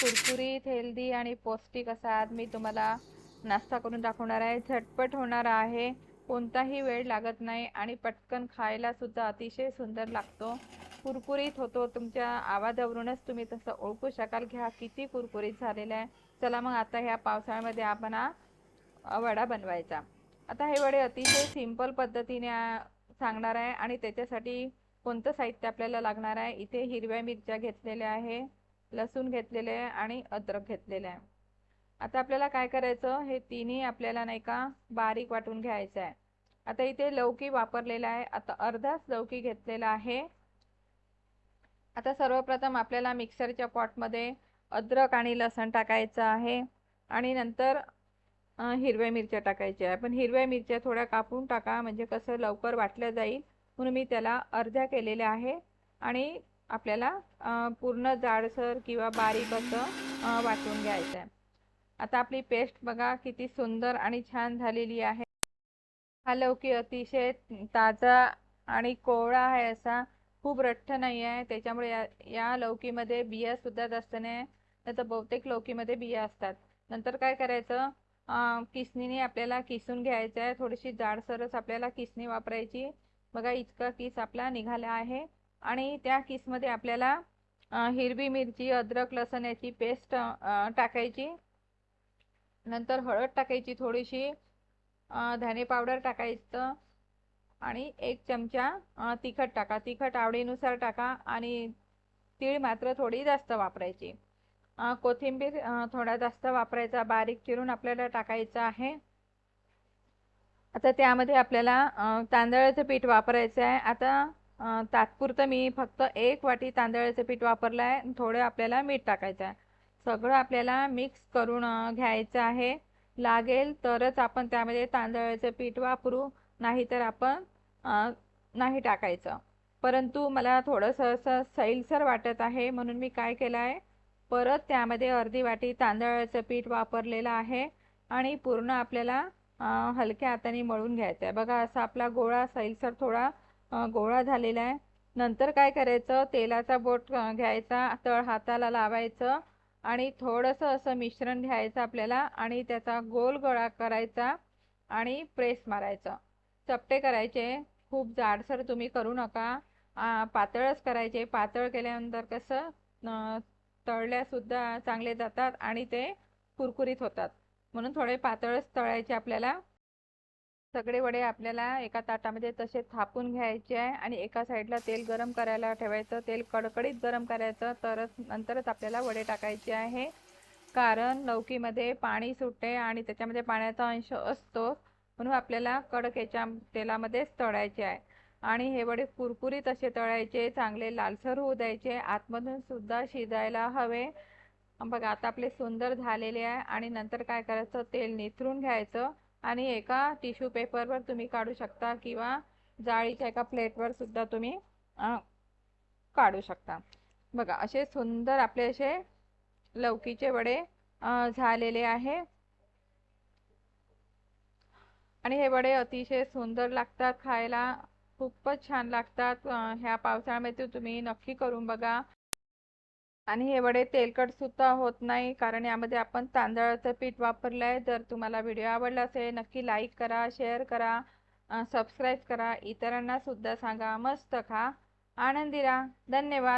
कुरकुरीत हेल्दी आणि पौष्टिक असा आज मी तुम्हाला नाश्ता करून दाखवणार आहे. झटपट होणार आहे. कोणताही वेळ लागत नाही आणि पटकन खायला सुद्धा अतिशय सुंदर लागतो. कुरकुरीत होतो. तुमच्या आवाजावरूनच तुम्ही तसं ओळखू शकाल. की हा किती कुरकुरीत झालेला आहे. चला मग आता ह्या पावसाळ्यामध्ये आपण हा वडा बनवायचा. आता हे वडे अतिशय सिंपल पद्धतीने सांगणार आहे आणि त्याच्यासाठी कोणतं साहित्य आपल्याला लागणार आहे? इथे हिरव्या मिरच्या घेतलेल्या आहे. लसूण घेतलेले आहे आणि अद्रक घेतलेलं आहे. आता आपल्याला काय करायचं? हे तिन्ही आपल्याला नाही का बारीक वाटून घ्यायचं आहे. आता इथे लौकी वापरलेला आहे. आता अर्धाच लौकी घेतलेला आहे. आता सर्वप्रथम आपल्याला मिक्सरच्या पॉटमध्ये अद्रक आणि लसण टाकायचं आहे. आणि नंतर हिरव्या मिरच्या टाकायच्या आहे. पण हिरव्या मिरच्या थोड्या कापून टाका. म्हणजे कसं लवकर वाटलं जाईल. म्हणून मी त्याला अर्ध्या केलेल्या आहे. आणि आपल्याला पूर्ण जाडसर किंवा बारीक असं वाटून घ्यायचं आहे आता आपली पेस्ट बघा किती सुंदर आणि छान झालेली आहे. हा लौकी अतिशय ताजा आणि कोवळा आहे असा खूप रठ्ठ नाही आहे. त्याच्यामुळे या या लौकीमध्ये बिया सुद्धा जास्त नाही नाही तर बहुतेक लौकीमध्ये बिया असतात. नंतर काय करायचं किसणीने आपल्याला किसून घ्यायचं आहे थोडीशी जाडसरच आपल्याला किसणी वापरायची. बघा इतका किस आपला निघाला आहे. आणि त्या किसमध्ये आपल्याला हिरवी मिरची अद्रक लसण याची पेस्ट टाकायची. नंतर हळद टाकायची थोडीशी धने पावडर टाकायचं आणि एक चमचा तिखट टाका. तिखट आवडीनुसार टाका आणि तीळ मात्र थोडी जास्त वापरायची. कोथिंबीर थोडा जास्त वापरायचा. बारीक चिरून आपल्याला टाकायचं आहे. आता त्यामध्ये आपल्याला तांदळाचं पीठ वापरायचं आहे. आता तात्पुरतं मी फक्त एक वाटी तांदळाचं पीठ वापरलं आहे. थोडं आपल्याला मीठ टाकायचं आहे. सगळं आपल्याला मिक्स करून घ्यायचं आहे. लागेल तरच आपण त्यामध्ये तांदळाचं पीठ वापरू. नाहीतर आपण नाही टाकायचं. परंतु मला थोडंसं असं सैलसर वाटत आहे. म्हणून मी काय केलं आहे? परत त्यामध्ये अर्धी वाटी तांदळाचं पीठ वापरलेलं आहे. आणि पूर्ण आपल्याला हलक्या हाताने मळून घ्यायचं आहे. बघा असा आपला गोळा सैलसर थोडा गोळा झालेला आहे. नंतर काय करायचं? तेलाचा बोट घ्यायचा तळ हाताला लावायचं आणि थोडंसं असं मिश्रण घ्यायचं आपल्याला आणि त्याचा गोल गोळा करायचा आणि प्रेस मारायचं. चपटे करायचे. खूप जाडसर तुम्ही करू नका. पातळच करायचे. पातळ केल्यानंतर कसं? तळल्यासुद्धा चांगले जातात आणि ते कुरकुरीत होतात. म्हणून थोडे पातळच तळायचे आपल्याला. सगळे वडे आपल्याला एका ताटामध्ये तसे थापून घ्यायचे आहे आणि एका साईडला तेल गरम करायला ठेवायचं. तेल कडकडीत गरम करायचं तरच नंतरच आपल्याला वडे टाकायचे आहे. कारण लौकीमध्ये पाणी सुटते आणि त्याच्यामध्ये पाण्याचा अंश असतो. म्हणून आपल्याला कडक याच्या तेलामध्येच तळायचे आहे. आणि हे वडे कुरकुरीत असे तळायचे चांगले लालसर होऊ द्यायचे. आतमधून सुद्धा शिजायला हवे. बघा आता आपले सुंदर झालेले आहे. आणि नंतर काय करायचं? तेल निथरून घ्यायचं. आणि एका टिश्यू पेपरवर तुम्ही काढू शकता किंवा जाळीच्या एका प्लेटवर सुद्धा तुम्ही काढू शकता. बघा असे सुंदर आपले असे लौकीचे वडे झालेले आहे. आणि हे वडे अतिशय सुंदर लागतात खायला. खूपच छान लागतात. ह्या पावसाळ्यामध्ये तुम्ही नक्की करून बघा. आणि हे वडे तेलकट सुद्धा होत नाही कारण यामध्ये आपण तांदळाचं पीठ वापरलं आहे जर तुम्हाला व्हिडिओ आवडला असेल नक्की लाईक करा शेअर करा सबस्क्राईब करा. इतरांना सुद्धा सांगा मस्त खा. आनंदी राहा धन्यवाद.